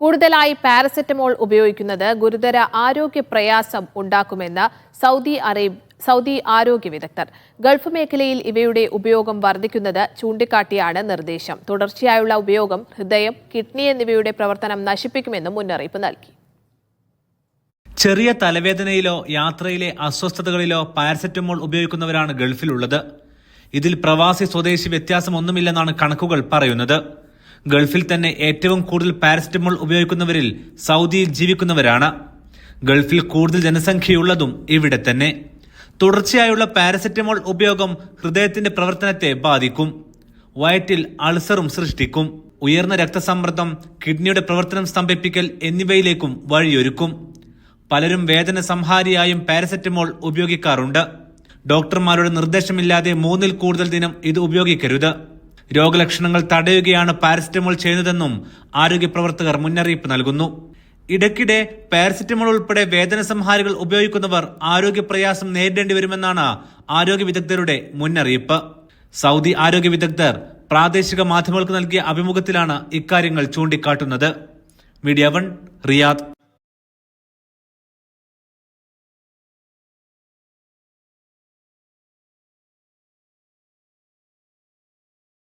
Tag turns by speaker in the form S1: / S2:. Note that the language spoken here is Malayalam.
S1: കൂടുതലായി പാരസെറ്റമോൾ ഉപയോഗിക്കുന്നത് ഗുരുതര ആരോഗ്യ പ്രയാസം ഉണ്ടാക്കുമെന്ന് സൗദി അറേബ്യ സൗദി ആരോഗ്യ വിദഗ്ധർ. ഗൾഫ് മേഖലയിൽ ഇവയുടെ ഉപയോഗം വർദ്ധിക്കുന്നത് ചൂണ്ടിക്കാട്ടിയാണ് നിർദ്ദേശം. തുടർച്ചയായുള്ള ഉപയോഗം ഹൃദയം കിഡ്നി എന്നിവയുടെ പ്രവർത്തനം നശിപ്പിക്കുമെന്നും മുന്നറിയിപ്പ് നൽകി.
S2: ചെറിയ തലവേദനയിലോ യാത്രയിലെ അസ്വസ്ഥതകളിലോ പാരസെറ്റമോൾ ഉപയോഗിക്കുന്നവരാണ് ഗൾഫിലുള്ളത്. ഇതിൽ പ്രവാസി സ്വദേശി വ്യത്യാസമൊന്നുമില്ലെന്നാണ് കണക്കുകൾ പറയുന്നത്. ഗൾഫിൽ തന്നെ ഏറ്റവും കൂടുതൽ പാരസെറ്റമോൾ ഉപയോഗിക്കുന്നവരിൽ സൗദിയിൽ ജീവിക്കുന്നവരാണ്. ഗൾഫിൽ കൂടുതൽ ജനസംഖ്യയുള്ളതും ഇവിടെ തന്നെ. തുടർച്ചയായുള്ള പാരസെറ്റമോൾ ഉപയോഗം ഹൃദയത്തിന്റെ പ്രവർത്തനത്തെ ബാധിക്കും. വയറ്റിൽ അൾസറും സൃഷ്ടിക്കും. ഉയർന്ന രക്തസമ്മർദ്ദം കിഡ്നിയുടെ പ്രവർത്തനം സ്തംഭിപ്പിക്കൽ എന്നിവയിലേക്കും വഴിയൊരുക്കും. പലരും വേദന സംഹാരിയായും പാരസെറ്റമോൾ ഉപയോഗിക്കാറുണ്ട്. ഡോക്ടർമാരുടെ നിർദ്ദേശമില്ലാതെ മൂന്നിൽ കൂടുതൽ ദിനം ഇത് ഉപയോഗിക്കരുത്. രോഗലക്ഷണങ്ങൾ തടയുകയാണ് പാരസിറ്റമോൾ ചെയ്യുന്നതെന്നും ആരോഗ്യ പ്രവർത്തകർ മുന്നറിയിപ്പ് നൽകുന്നു. ഇടയ്ക്കിടെ പാരസിറ്റമോൾ ഉൾപ്പെടെ വേദന സംഹാരികൾ ഉപയോഗിക്കുന്നവർ ആരോഗ്യ പ്രയാസം നേരിടേണ്ടി വരുമെന്നാണ് ആരോഗ്യ വിദഗ്ധരുടെ മുന്നറിയിപ്പ്. സൗദി ആരോഗ്യ വിദഗ്ധർ പ്രാദേശിക മാധ്യമങ്ങൾക്ക് നൽകിയ അഭിമുഖത്തിലാണ് ഇക്കാര്യങ്ങൾ ചൂണ്ടിക്കാട്ടുന്നത്. Media one Riyadh.